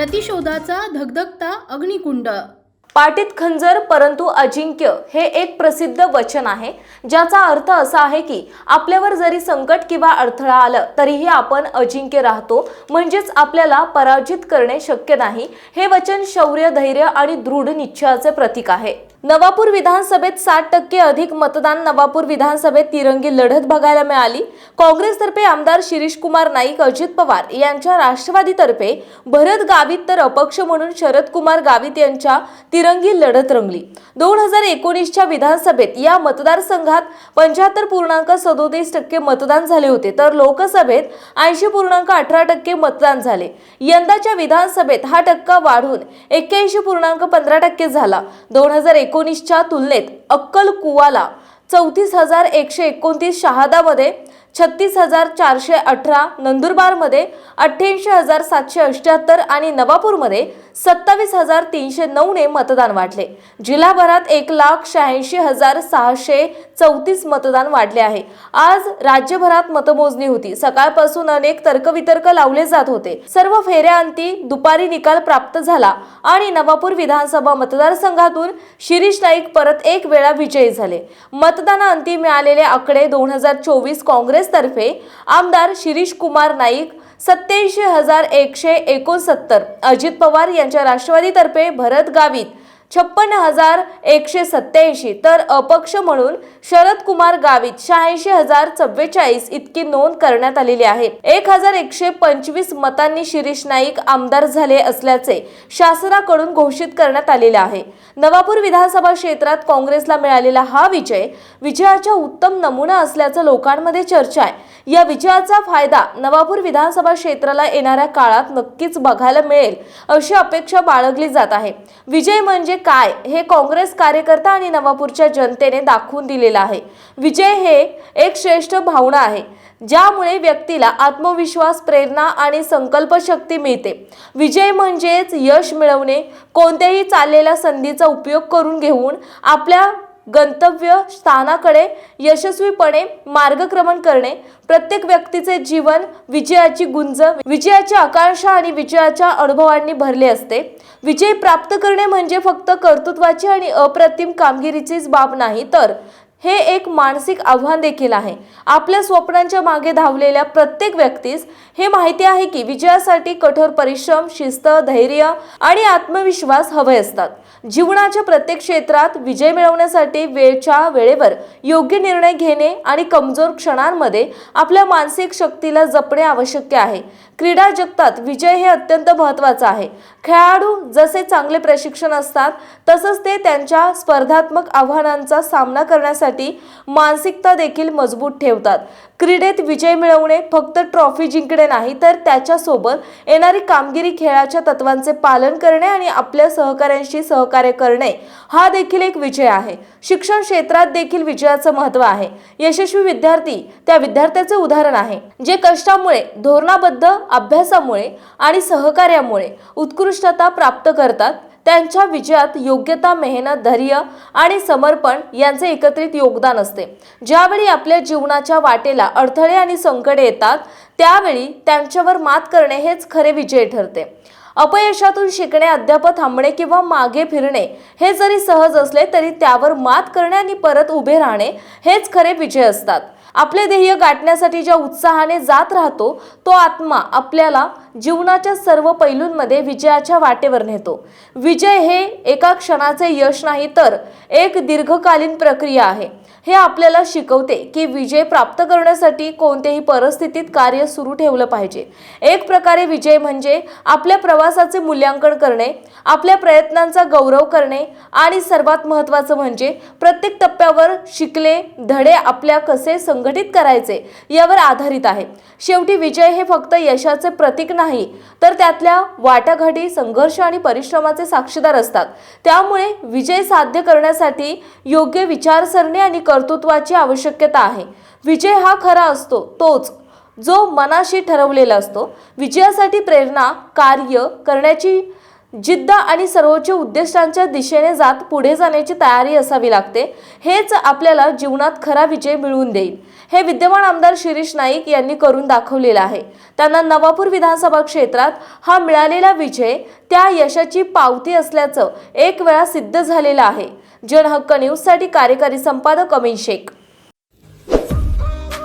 प्रतिशोधाचा धगधगता अग्निकुंड. पाटीत खंजर परंतु अजिंक्य हे एक प्रसिद्ध वचन आहे ज्याचा अर्थ असा आहे की आपल्यावर जरी संकट किंवा अडथळा आलं तरीही आपण अजिंक्य राहतो म्हणजेच आपल्याला पराजित करणे शक्य नाही. हे वचन शौर्य धैर्य आणि दृढ निश्चयाचे प्रतीक आहे. नवापूर विधानसभेत साठ टक्के अधिक मतदान नवापूर विधानसभेत तिरंगी लढत बघायला मिळाली. काँग्रेसतर्फे आमदार शिरीष कुमार नाईक अजित पवार यांच्या राष्ट्रवादीतर्फे भरत गावित तर अपक्ष म्हणून शरद कुमार गावित यांच्या तिरंगी लढत रंगली. दोन हजार एकोणीसच्या विधानसभेत या मतदारसंघात पंच्याहत्तर पूर्णांक सदोतीस टक्के मतदान झाले होते तर लोकसभेत ऐंशी पूर्णांक अठरा टक्के मतदान झाले. यंदाच्या विधानसभेत हा टक्का वाढून एक्क्याऐंशी पूर्णांक पंधरा टक्के झाला. दोन हजार एकोणीसच्या तुलनेत अक्कल कुवाला चौतीस हजार एकशे एकोणतीस शहादामध्ये छत्तीस हजार चारशे अठरा नंदुरबारमध्ये अठ्ठ्याऐंशी हजार सातशे अठ्ठ्याहत्तर आणि नवापूरमध्ये सत्तावीस हजार तीनशे नऊने मतदान वाढले. जिल्हाभरात एक लाख शहाऐंशी हजार सहाशे चौतीस मतदान वाढले आहे. आज राज्यभरात मतमोजणी होती. सकाळपासून अनेक तर्कवितर्क लावले जात होते. सर्व फेऱ्याअंती दुपारी निकाल प्राप्त झाला आणि नवापूर विधानसभा मतदारसंघातून शिरीष नाईक परत एक वेळा विजयी झाले. मतदानाअंती मिळालेले आकडे दोन हजार चोवीस काँग्रेसतर्फे. आमदार शिरीष कुमार नाईक सत्याऐंशी हजार एकशे एकोणसत्तर. अजित पवार यांच्या राष्ट्रवादीतर्फे भरत गावित छप्पन्न हजार एकशे सत्याऐंशी तर अपक्ष म्हणून शरद कुमार गावित शहाऐंशी हजार चव्वेचाळीस इतकी नोंद करण्यात आलेली आहे. एक हजार एकशे पंचवीस मतांनी शिरीष नाईक आमदार झाले असल्याचे शासनाकडून घोषित करण्यात आलेले आहे. नवापूर विधानसभा क्षेत्रात काँग्रेसला मिळालेला हा विजय विजयाचा उत्तम नमुना असल्याचं लोकांमध्ये चर्चा आहे. या विजयाचा फायदा नवापूर विधानसभा क्षेत्राला येणाऱ्या काळात नक्कीच बघायला मिळेल अशी अपेक्षा बाळगली जात आहे. विजय म्हणजे काय हे काँग्रेस कार्यकर्ता आणि नवापूरच्या जनतेने दाखवून दिलेलं आहे. विजय हे एक श्रेष्ठ भावना आहे ज्यामुळे व्यक्तीला आत्मविश्वास प्रेरणा आणि संकल्पशक्ती मिळते. विजय म्हणजेच यश मिळवणे कोणत्याही चाललेल्या संधीचा उपयोग करून घेऊन आपल्या गंतव्य स्थानाकडे यशस्वीपणे मार्गक्रमण करणे प्रत्येक व्यक्तीचे जीवन विजयाची गुंज विजयाची आकांक्षा आणि विजयाच्या अनुभवांनी भरले असते. विजय प्राप्त करणे म्हणजे फक्त कर्तृत्वाची आणि अप्रतिम कामगिरीचीच बाब नाही तर हे एक मानसिक आव्हान देखील आहे. आपल्या स्वप्नांच्या मागे धावलेल्या प्रत्येक व्यक्तीस हे माहिती आहे की विजयासाठी कठोर परिश्रम शिस्त धैर्य आणि आत्मविश्वास हवे असतात. जीवनाच्या प्रत्येक क्षेत्रात विजय मिळवण्यासाठी वेळच्या वेळेवर योग्य निर्णय घेणे आणि कमजोर क्षणांमध्ये आपल्या मानसिक शक्तीला जपणे आवश्यक आहे. क्रीडा जगतात विजय हे अत्यंत महत्त्वाचा आहे. खेळाडू जसे चांगले प्रशिक्षण असतात तसंच ते त्यांच्या स्पर्धात्मक आव्हानांचा सामना करण्यासाठी मानसिकता देखील मजबूत ठेवतात. क्रीडेत विजय मिळवणे फक्त ट्रॉफी जिंकणे नाही तर त्याच्यासोबत येणारी कामगिरी खेळाच्या तत्वांचे पालन करणे आणि आपल्या सहकाऱ्यांशी सहकार्य करणे हा देखील एक विजय आहे. शिक्षण क्षेत्रात देखील विजयाचं महत्त्व आहे. यशस्वी विद्यार्थी त्या विद्यार्थ्याचे उदाहरण आहे जे कष्टामुळे धोरणाबद्ध अभ्यासामुळे आणि सहकार्यामुळे उत्कृष्टता प्राप्त करतात. त्यांच्या विजयात योग्यता मेहनत धैर्य आणि समर्पण यांचे एकत्रित योगदान असते. ज्यावेळी आपल्या जीवनाच्या वाटेला अडथळे आणि संकटे येतात त्यावेळी त्यांच्यावर मात करणे हेच खरे विजय ठरते. अपयशातून शिकणे अद्याप थांबणे किंवा मागे फिरणे हे जरी सहज असले तरी त्यावर मात करणे आणि परत उभे राहणे हेच खरे विजय असतात. आपले ध्येय गाठण्यासाठी ज्या उत्साहाने जात राहतो तो आत्मा आपल्याला जीवनाच्या सर्व पैलूंमध्ये विजयाच्या वाटेवर नेतो. विजय हे एका क्षणाचे यश नाही तर एक दीर्घकालीन प्रक्रिया आहे. हे आपल्याला शिकवते की विजय प्राप्त करण्यासाठी कोणत्याही परिस्थितीत कार्य सुरू ठेवलं पाहिजे. एक प्रकारे विजय म्हणजे आपल्या प्रवासाचे मूल्यांकन करणे आपल्या प्रयत्नांचा गौरव करणे आणि सर्वात महत्त्वाचं म्हणजे प्रत्येक टप्प्यावर शिकले धडे आपल्या कसे संघटित करायचे यावर आधारित आहे. शेवटी विजय हे फक्त यशाचे प्रतीक नाही तर त्यातल्या वाटाघाटी संघर्ष आणि परिश्रमाचे साक्षीदार असतात. त्यामुळे विजय साध्य करण्यासाठी योग्य विचारसरणी आणि कर्तृत्वाची आवश्यकता आहे. विजय हा खरा असतो तोच जो मनाशी ठरवलेला असतो. विजयासाठी प्रेरणा कार्य करण्याची जिद्द आणि सर्वोच्च उद्दिष्टांच्या दिशेने जात पुढे जाण्याची तयारी असावी लागते. हेच आपल्याला जीवनात खरा विजय मिळवून देईल. हे विद्यमान आमदार शिरीष नाईक यांनी करून दाखवलेलं आहे. त्यांना नवापूर विधानसभा क्षेत्रात हा मिळालेला विजय त्या यशाची पावती असल्याचं एक वेळा सिद्ध झालेलं आहे. जनहक्क न्यूजसाठी कार्यकारी संपादक अमिन शेख.